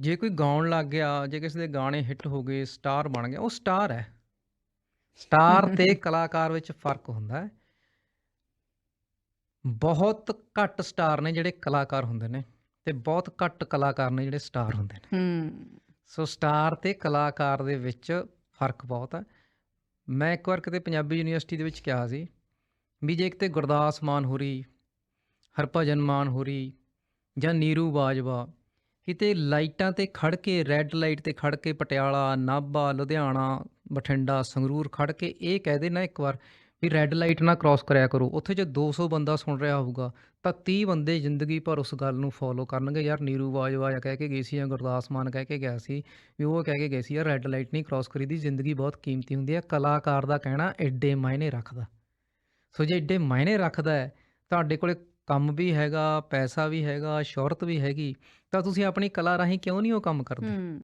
ਜੇ ਕੋਈ ਗਾਉਣ ਲੱਗ ਗਿਆ, ਜੇ ਕਿਸੇ ਦੇ ਗਾਣੇ ਹਿੱਟ ਹੋ ਗਏ, ਸਟਾਰ ਬਣ ਗਿਆ, ਉਹ ਸਟਾਰ ਹੈ। ਸਟਾਰ ਤੇ ਕਲਾਕਾਰ ਵਿੱਚ ਫ਼ਰਕ ਹੁੰਦਾ ਹੈ। ਬਹੁਤ ਘੱਟ ਸਟਾਰ ਨੇ ਜਿਹੜੇ ਕਲਾਕਾਰ ਹੁੰਦੇ ਨੇ ਤੇ ਬਹੁਤ ਘੱਟ ਕਲਾਕਾਰ ਨੇ ਜਿਹੜੇ ਸਟਾਰ ਹੁੰਦੇ ਨੇ। ਹੂੰ। ਸੋ ਸਟਾਰ ਤੇ ਕਲਾਕਾਰ ਦੇ ਵਿੱਚ ਫ਼ਰਕ ਬਹੁਤ ਹੈ। ਮੈਂ ਇੱਕ ਵਾਰ ਕਿਤੇ ਪੰਜਾਬੀ ਯੂਨੀਵਰਸਿਟੀ ਦੇ ਵਿੱਚ ਕਿਹਾ ਸੀ ਵੀ ਜੇ ਕਿਤੇ ਗੁਰਦਾਸ ਮਾਨ ਹੋਰੀ, ਹਰਭਜਨ ਮਾਨ ਹੋਰੀ ਜਾਂ ਨੀਰੂ ਬਾਜਵਾ ਕਿਤੇ ਲਾਈਟਾਂ ਤੇ ਖੜ ਕੇ ਰੈੱਡ ਲਾਈਟ ਤੇ ਖੜ ਕੇ ਪਟਿਆਲਾ, ਨਾਭਾ, ਲੁਧਿਆਣਾ, ਬਠਿੰਡਾ, ਸੰਗਰੂਰ ਖੜ ਕੇ ਇਹ ਕਹਿ ਦੇਣਾ ਇੱਕ ਵਾਰ ਵੀ ਰੈੱਡ ਲਾਈਟ ਨਾ ਕ੍ਰਾਸ ਕਰਿਆ ਕਰੋ। ਉੱਥੇ ਜੇ 200 ਬੰਦਾ ਸੁਣ ਰਿਹਾ ਹੋਊਗਾ ਤਾਂ 30 ਬੰਦੇ ਜ਼ਿੰਦਗੀ ਭਰ ਉਸ ਗੱਲ ਨੂੰ ਫੋਲੋ ਕਰਨਗੇ। ਯਾਰ ਨੀਰੂ ਬਾਜਵਾ ਕਹਿ ਕੇ ਗਈ ਸੀ ਜਾਂ ਗੁਰਦਾਸ ਮਾਨ ਕਹਿ ਕੇ ਗਿਆ ਸੀ ਵੀ ਉਹ ਕਹਿ ਕੇ ਗਏ ਸੀ ਯਾਰ ਰੈੱਡ ਲਾਈਟ ਨਹੀਂ ਕ੍ਰਾਸ ਕਰੀਦੀ, ਜ਼ਿੰਦਗੀ ਬਹੁਤ ਕੀਮਤੀ ਹੁੰਦੀ ਹੈ। ਕਲਾਕਾਰ ਦਾ ਕਹਿਣਾ ਐਡੇ ਮਾਇਨੇ ਰੱਖਦਾ। ਸੋ ਜੇ ਐਡੇ ਮਾਇਨੇ ਰੱਖਦਾ ਹੈ, ਤੁਹਾਡੇ ਕੋਲੇ ਕੰਮ ਵੀ ਹੈਗਾ, ਪੈਸਾ ਵੀ ਹੈਗਾ, ਸ਼ੋਹਰਤ ਵੀ ਹੈਗੀ ਤਾਂ ਤੁਸੀਂ ਆਪਣੀ ਕਲਾ ਰਾਹੀਂ ਕਿਉਂ ਨਹੀਂ ਉਹ ਕੰਮ ਕਰਦੇ? ਹੂੰ।